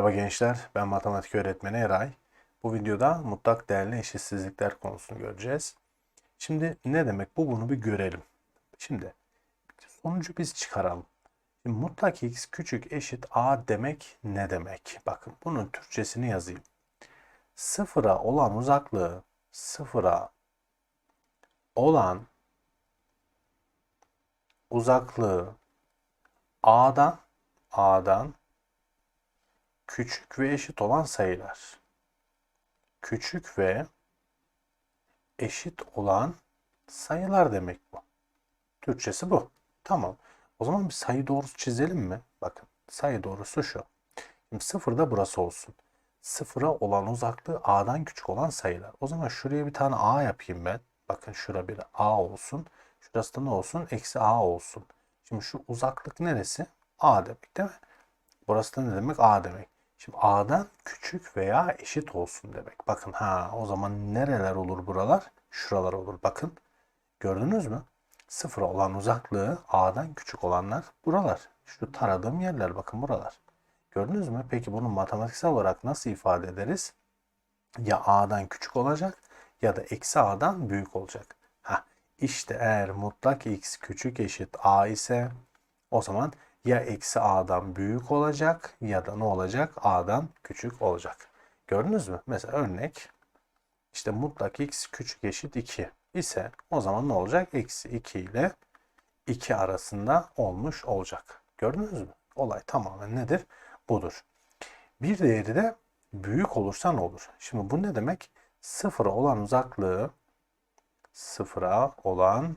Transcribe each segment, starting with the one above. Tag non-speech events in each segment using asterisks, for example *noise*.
gençler, ben matematik öğretmeni Eray. Bu videoda mutlak değerli eşitsizlikler konusunu göreceğiz. Şimdi ne demek bu? Bunu bir görelim. Şimdi sonucu biz çıkaralım. Şimdi mutlak x küçük eşit a demek ne demek? Bakın bunun Türkçesini yazayım. Sıfıra olan uzaklığı sıfıra olan uzaklığı a'dan a'dan küçük ve eşit olan sayılar. Küçük ve eşit olan sayılar demek bu. Türkçesi bu. Tamam. O zaman bir sayı doğrusu çizelim mi? Bakın sayı doğrusu şu. Şimdi sıfır da burası olsun. Sıfıra olan uzaklığı a'dan küçük olan sayılar. O zaman şuraya bir tane a yapayım ben. Bakın şura bir a olsun. Şurası da ne olsun? Eksi a olsun. Şimdi şu uzaklık neresi? a demek değil mi? Burası da ne demek? a demek. Şimdi a'dan küçük veya eşit olsun demek. Bakın ha o zaman nereler olur buralar? Şuralar olur. Bakın gördünüz mü? Sıfıra olan uzaklığı a'dan küçük olanlar buralar. Şu taradığım yerler bakın buralar. Gördünüz mü? Peki bunu matematiksel olarak nasıl ifade ederiz? Ya a'dan küçük olacak ya da eksi a'dan büyük olacak. Ha, işte eğer mutlak x küçük eşit a ise o zaman ya eksi a'dan büyük olacak ya da ne olacak? a'dan küçük olacak. Gördünüz mü? Mesela örnek işte mutlak x küçük eşit 2 ise o zaman ne olacak? Eksi 2 ile 2 arasında olmuş olacak. Gördünüz mü? Olay tamamen nedir? Budur. Bir değeri de büyük olursa ne olur? Şimdi bu ne demek? Sıfıra olan uzaklığı sıfıra olan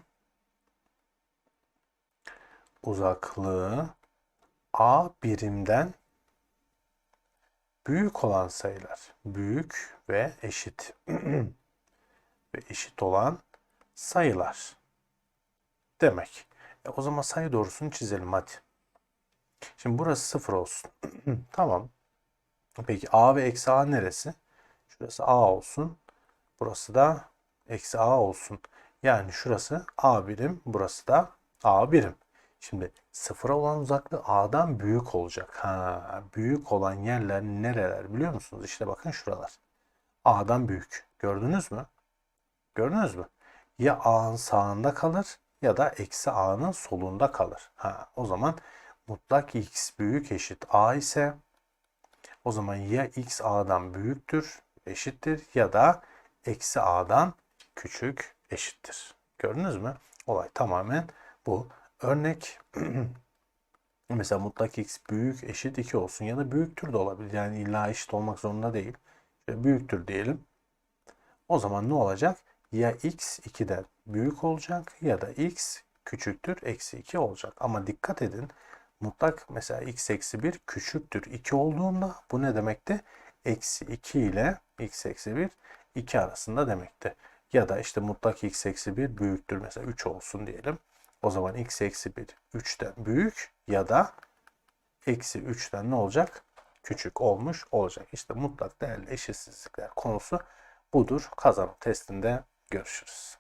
uzaklığı a birimden büyük olan sayılar. Büyük ve eşit. *clears throat* ve eşit olan sayılar. Demek. E o zaman sayı doğrusunu çizelim hadi. Şimdi burası sıfır olsun. *clears throat* tamam. Peki a ve eksi a neresi? Şurası a olsun. Burası da eksi a olsun. Yani şurası a birim, burası da a birim. Şimdi sıfıra olan uzaklığı a'dan büyük olacak. Ha, büyük olan yerler nereler biliyor musunuz? İşte bakın şuralar. a'dan büyük. Gördünüz mü? Gördünüz mü? Ya a'nın sağında kalır ya da eksi a'nın solunda kalır. Ha, o zaman mutlak x büyük eşit a ise o zaman ya x a'dan büyüktür, eşittir ya da eksi a'dan küçük eşittir. Gördünüz mü? Olay tamamen bu. Örnek *clears throat* mesela mutlak x büyük eşit 2 olsun ya da büyüktür de olabilir. Yani illa eşit olmak zorunda değil. Büyüktür diyelim. O zaman ne olacak? Ya x 2'den büyük olacak ya da x küçüktür eksi 2 olacak. Ama dikkat edin mutlak mesela x eksi 1 küçüktür 2 olduğunda bu ne demekti? Eksi 2 ile x eksi 1 2 arasında demekti. Ya da işte mutlak x eksi 1 büyüktür mesela 3 olsun diyelim. O zaman x eksi 1 3'ten büyük ya da eksi 3'ten ne olacak? Küçük olmuş olacak. İşte mutlak değerli eşitsizlikler konusu budur. Kazanım testinde görüşürüz.